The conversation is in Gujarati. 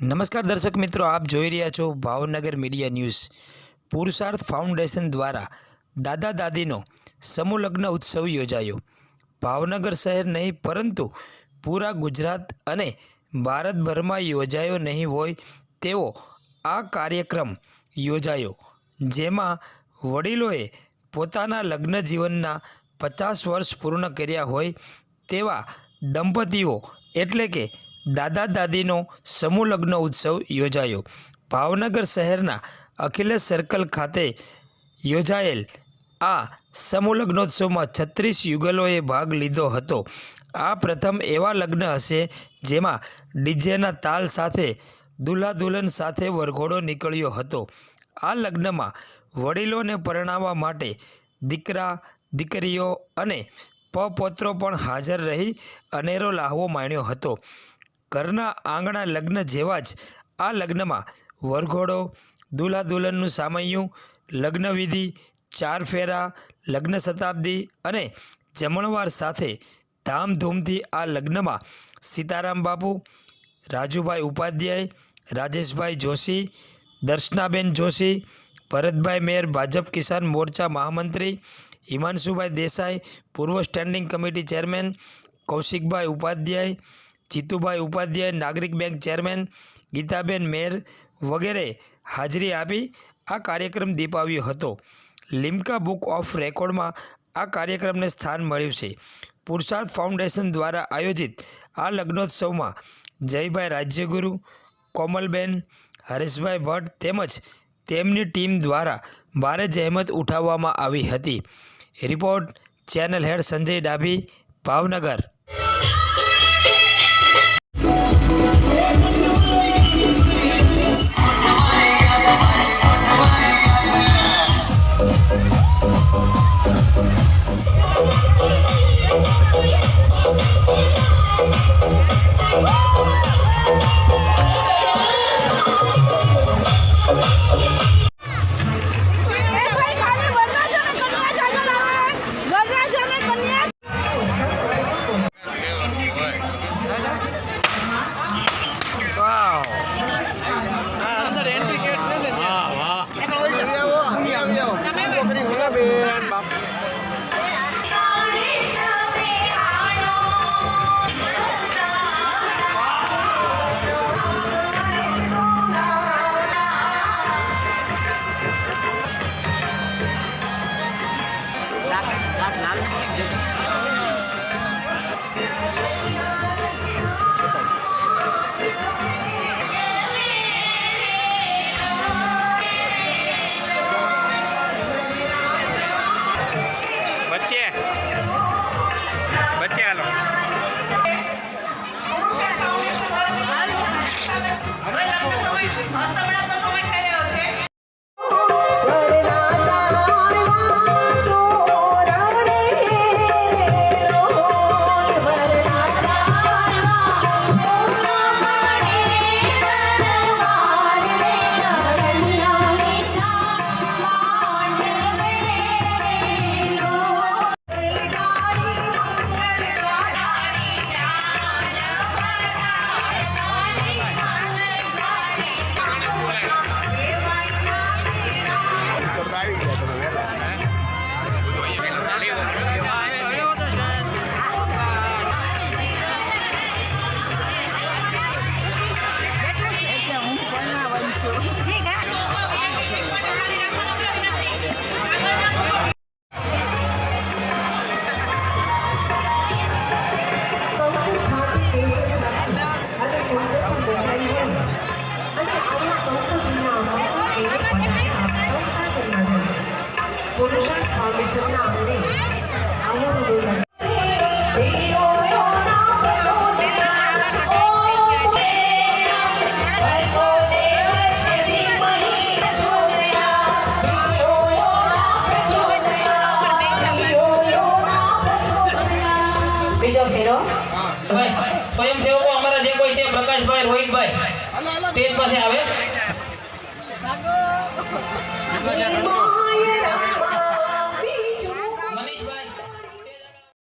નમસ્કાર દર્શક મિત્રો, આપ જોઈ રહ્યા છો Bhavnagar media news. Purusharth foundation દ્વારા દાદા દાદીનો સમૂહ ઉત્સવ યોજાયો. ભાવનગર શહેર નહીં, પરંતુ પૂરા ગુજરાત અને ભારતભરમાં યોજાયો નહીં હોય તેવો આ કાર્યક્રમ યોજાયો, જેમાં વડીલોએ પોતાના લગ્ન જીવનના પચાસ વર્ષ પૂર્ણ કર્યા હોય તેવા દંપતીઓ, એટલે કે દાદા દાદીનો સમૂહ લગ્ન ઉત્સવ યોજાયો. ભાવનગર શહેરના અખિલેશ સર્કલ ખાતે યોજાયેલ આ સમૂહ લગ્નોત્સવમાં છત્રીસ યુગલોએ ભાગ લીધો હતો. આ પ્રથમ એવા લગ્ન હશે જેમાં ડીજેના તાલ સાથે દુલ્હા દુલ્હન સાથે વરઘોડો નીકળ્યો હતો. આ લગ્નમાં વડીલોને પરણાવવા માટે દીકરા, દીકરીઓ અને પપોત્રો પણ હાજર રહી અનેરો લાહવો માણ્યો હતો. ઘરના આંગણા લગ્ન જેવા જ આ લગ્નમાં વરઘોડો દુલ્હા દુલ્હનનું સામૈયું, લગ્નવિધિ, ચાર ફેરા, લગ્ન શતાબ્દી અને જમણવાર સાથે ધામધૂમથી આ લગ્નમાં સીતારામ બાપુ, રાજુભાઈ ઉપાધ્યાય, રાજેશભાઈ જોશી, દર્શનાબેન જોશી, ભરતભાઈ મેયર, ભાજપ કિસાન મોરચા મહામંત્રી, હિમાંશુભાઈ દેસાઈ, પૂર્વ standing committee chairman, Kaushikbhai Upadhyay Jitubhai Upadhyay, Nagrik bank chairman, Gitaben મેર વગેરે હાજરી આપી આ કાર્યક્રમ દીપાવ્યો હતો. લિમ્કા બુક ઓફ રેકોર્ડમાં આ કાર્યક્રમને સ્થાન મળ્યું છે. પુરુષાર્થ ફાઉન્ડેશન દ્વારા આયોજિત આ લગ્નોત્સવમાં જયભાઈ રાજ્યગુરુ, કોમલબેન, હરેશભાઈ ભટ્ટ તેમજ તેમની ટીમ દ્વારા ભારે જહેમત ઉઠાવવામાં આવી હતી. Report channel head Sanjay Dabhi, Bhavnagar. not a big deal. પુરુષાર્થ ફાઉન્ડેશનના અંગે આવો વિરોધ બીજો ફેરો ભાઈ સ્વયંસેવકો અમારા જે કોઈ છે પ્રકાશભાઈ રોહિતભાઈ સ્ટેજ પાસે આવે માયરા